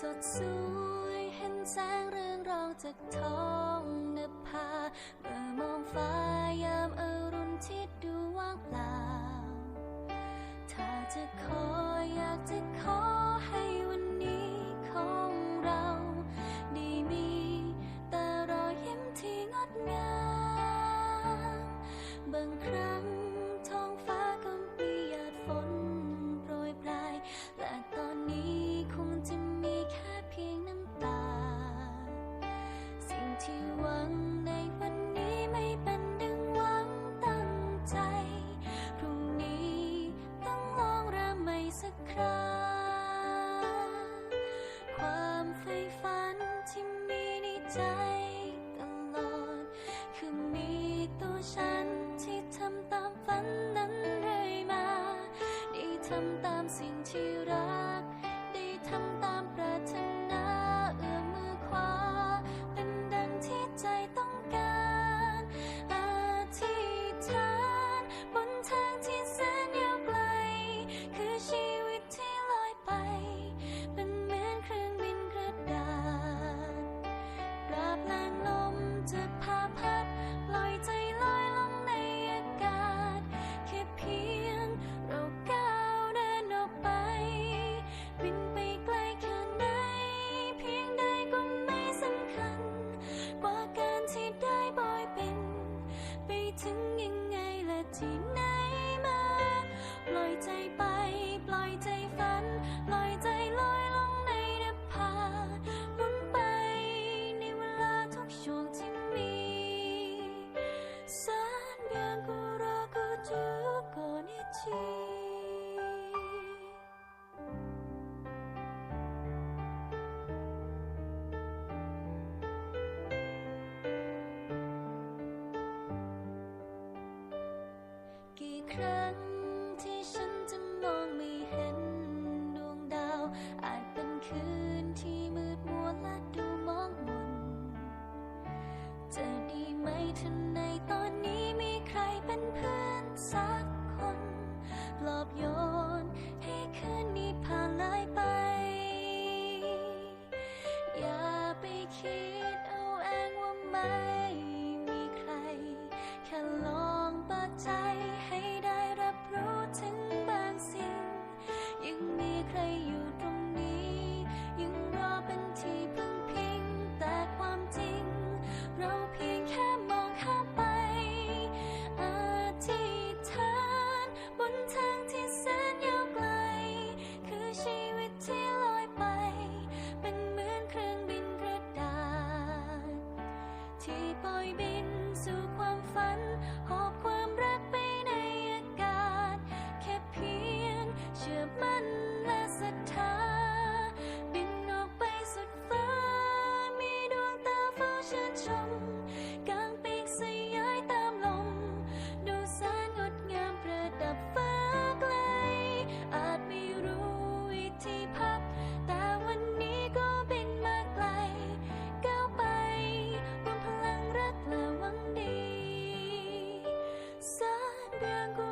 สดสวยเห็นแสงเรืองรองจากท้องนภาเมื่อมองฟ้ายามเอ ความใฝ่ฝันที่มีในใจตลอด คือมีตัวฉันที่ทำตามฝันนั้นเรื่อยมา ได้ทำตามสิ่งที่รัก ได้ทำตามปรารถนา ครั้งที่ฉันจะมองไม่เห็นดวงดาว อาจเป็นคืนที่มืดมัวและดูมองมนจะดีไหมท่านในตอนนี้มีใครเป็นเพื่อนสักคนปลอบโยน ที่ปล่อยบินสู่ความฝัน หอบความรักไปในอากาศ แค่เพียงเชื่อมั่นและศรัทธา 变故